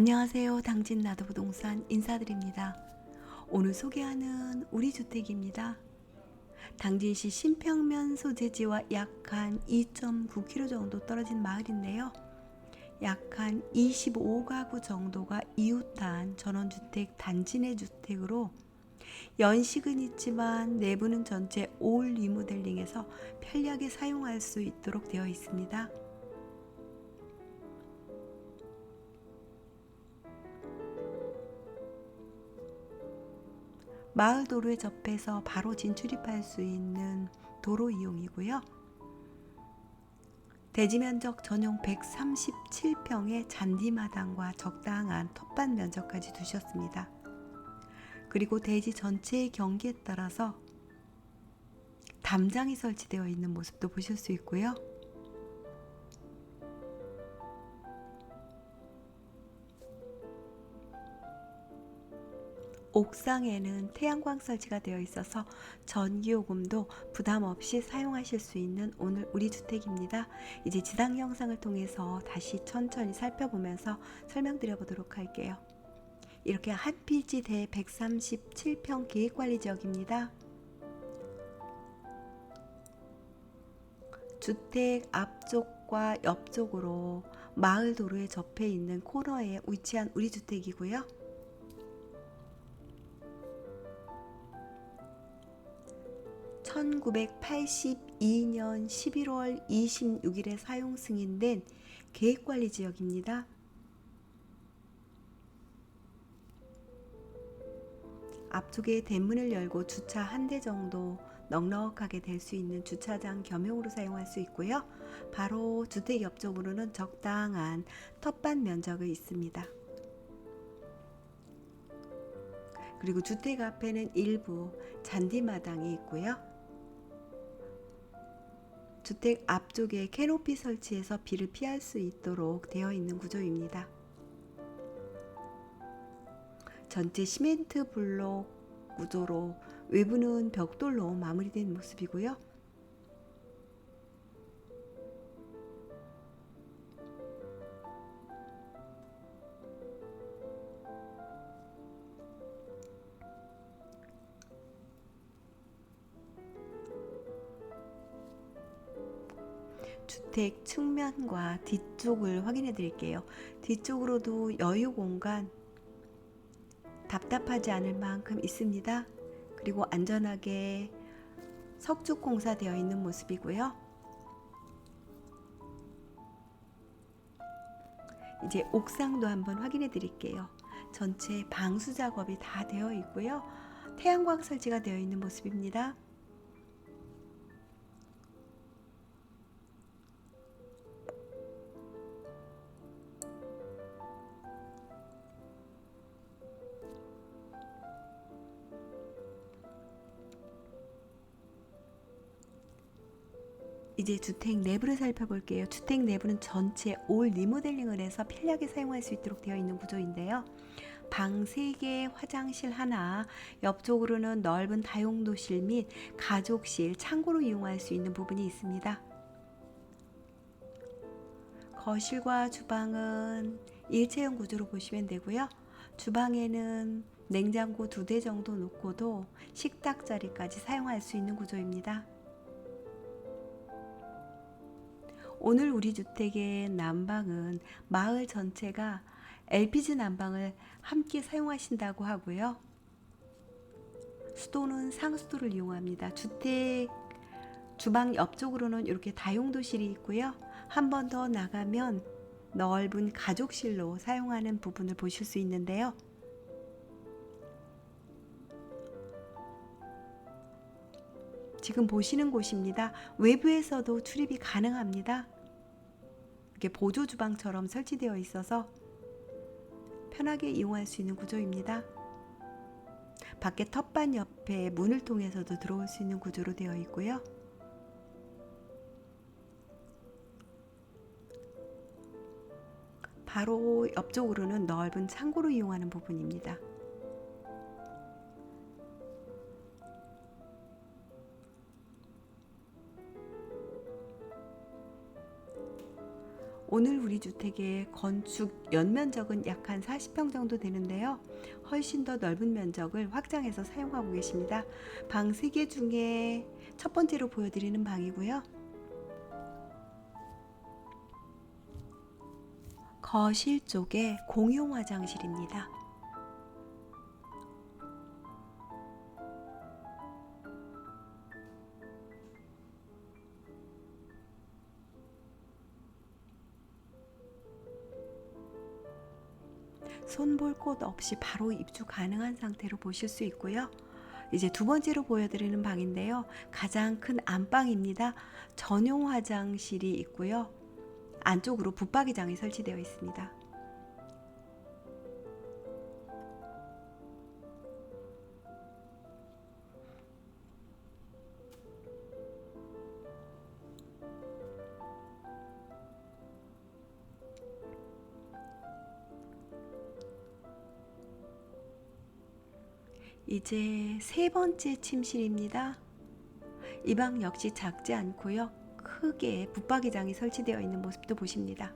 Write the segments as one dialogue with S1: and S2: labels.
S1: 안녕하세요. 당진 나도 부동산 인사드립니다. 오늘 소개하는 우리 주택입니다. 당진시 신평면 소재지와 약 한 2.9km 정도 떨어진 마을인데요. 약 한 25가구 정도가 이웃한 전원주택 단지 내 주택으로 연식은 있지만 내부는 전체 올 리모델링해서 편리하게 사용할 수 있도록 되어 있습니다. 마을 도로에 접해서 바로 진출입할 수 있는 도로 이용이고요. 대지 면적 전용 137평의 잔디마당과 적당한 텃밭 면적까지 두셨습니다. 그리고 대지 전체의 경기에 따라서 담장이 설치되어 있는 모습도 보실 수 있고요. 옥상에는 태양광 설치가 되어 있어서 전기요금도 부담 없이 사용하실 수 있는 오늘 우리 주택입니다. 이제 지상 영상을 통해서 다시 천천히 살펴보면서 설명드려 보도록 할게요. 이렇게 한 필지 대 137평 계획관리 지역입니다. 주택 앞쪽과 옆쪽으로 마을 도로에 접해 있는 코너에 위치한 우리 주택이고요. 1982년 11월 26일에 사용 승인된 계획관리 지역입니다. 앞쪽에 대문을 열고 주차 한 대 정도 넉넉하게 될 수 있는 주차장 겸용으로 사용할 수 있고요. 바로 주택 옆쪽으로는 적당한 텃밭 면적이 있습니다. 그리고 주택 앞에는 일부 잔디마당이 있고요. 주택 앞쪽에 캐노피 설치해서 비를 피할 수 있도록 되어 있는 구조입니다. 전체 시멘트 블록 구조로 외부는 벽돌로 마무리된 모습이고요. 주택 측면과 뒤쪽을 확인해 드릴게요. 뒤쪽으로도 여유 공간 답답하지 않을 만큼 있습니다. 그리고 안전하게 석축 공사되어 있는 모습이고요. 이제 옥상도 한번 확인해 드릴게요. 전체 방수 작업이 다 되어 있고요. 태양광 설치가 되어 있는 모습입니다. 이제 주택 내부를 살펴볼게요. 주택 내부는 전체 올 리모델링을 해서 편리하게 사용할 수 있도록 되어 있는 구조인데요. 방 3개, 화장실 하나, 옆쪽으로는 넓은 다용도실 및 가족실, 창고로 이용할 수 있는 부분이 있습니다. 거실과 주방은 일체형 구조로 보시면 되고요. 주방에는 냉장고 두 대 정도 놓고도 식탁 자리까지 사용할 수 있는 구조입니다. 오늘 우리 주택의 난방은 마을 전체가 LPG 난방을 함께 사용하신다고 하고요. 수도는 상수도를 이용합니다. 주택 주방 옆쪽으로는 이렇게 다용도실이 있고요. 한 번 더 나가면 넓은 가족실로 사용하는 부분을 보실 수 있는데요. 지금 보시는 곳입니다. 외부에서도 출입이 가능합니다. 이렇게 보조 주방처럼 설치되어 있어서 편하게 이용할 수 있는 구조입니다. 밖에 텃밭 옆에 문을 통해서도 들어올 수 있는 구조로 되어 있고요. 바로 옆쪽으로는 넓은 창고로 이용하는 부분입니다. 오늘 우리 주택의 건축 연면적은 약 한 40평 정도 되는데요. 훨씬 더 넓은 면적을 확장해서 사용하고 계십니다. 방 3개 중에 첫 번째로 보여드리는 방이고요. 거실 쪽에 공용 화장실입니다. 손볼 곳 없이 바로 입주 가능한 상태로 보실 수 있고요. 이제 두 번째로 보여드리는 방인데요. 가장 큰 안방입니다. 전용 화장실이 있고요. 안쪽으로 붙박이장이 설치되어 있습니다. 이제 세 번째 침실입니다. 이 방 역시 작지 않고요. 크게 붙박이장이 설치되어 있는 모습도 보십니다.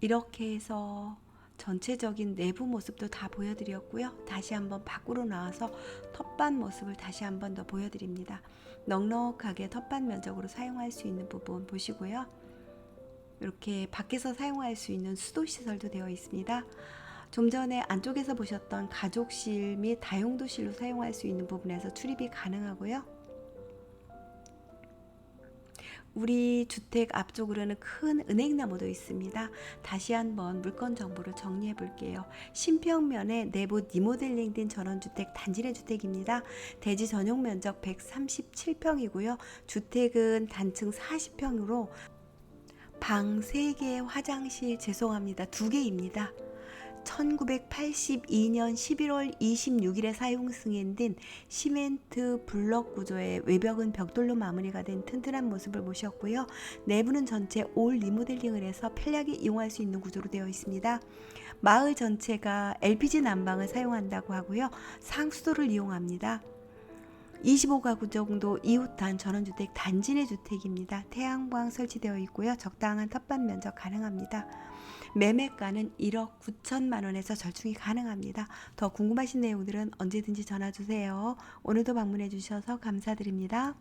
S1: 이렇게 해서 전체적인 내부 모습도 다 보여드렸고요. 다시 한번 밖으로 나와서 텃밭 모습을 다시 한번 더 보여드립니다. 넉넉하게 텃밭 면적으로 사용할 수 있는 부분 보시고요. 이렇게 밖에서 사용할 수 있는 수도 시설도 되어 있습니다. 좀 전에 안쪽에서 보셨던 가족실 및 다용도실로 사용할 수 있는 부분에서 출입이 가능하고요. 우리 주택 앞쪽으로는 큰 은행나무도 있습니다. 다시 한번 물건 정보를 정리해 볼게요. 신평면에 내부 리모델링된 전원주택 단지내 주택입니다. 대지 전용 면적 137평이고요. 주택은 단층 40평으로 방 3개 화장실 죄송합니다. 2개입니다. 1982년 11월 26일에 사용 승인된 시멘트 블럭 구조의 외벽은 벽돌로 마무리가 된 튼튼한 모습을 보셨고요. 내부는 전체 올 리모델링을 해서 편리하게 이용할 수 있는 구조로 되어 있습니다. 마을 전체가 LPG 난방을 사용한다고 하고요. 상수도를 이용합니다. 25가구 정도 이웃한 전원주택 단지 내 주택입니다. 태양광 설치되어 있고요. 적당한 텃밭 면적 가능합니다. 매매가는 1억 9천만 원에서 절충이 가능합니다. 더 궁금하신 내용들은 언제든지 전화 주세요. 오늘도 방문해 주셔서 감사드립니다.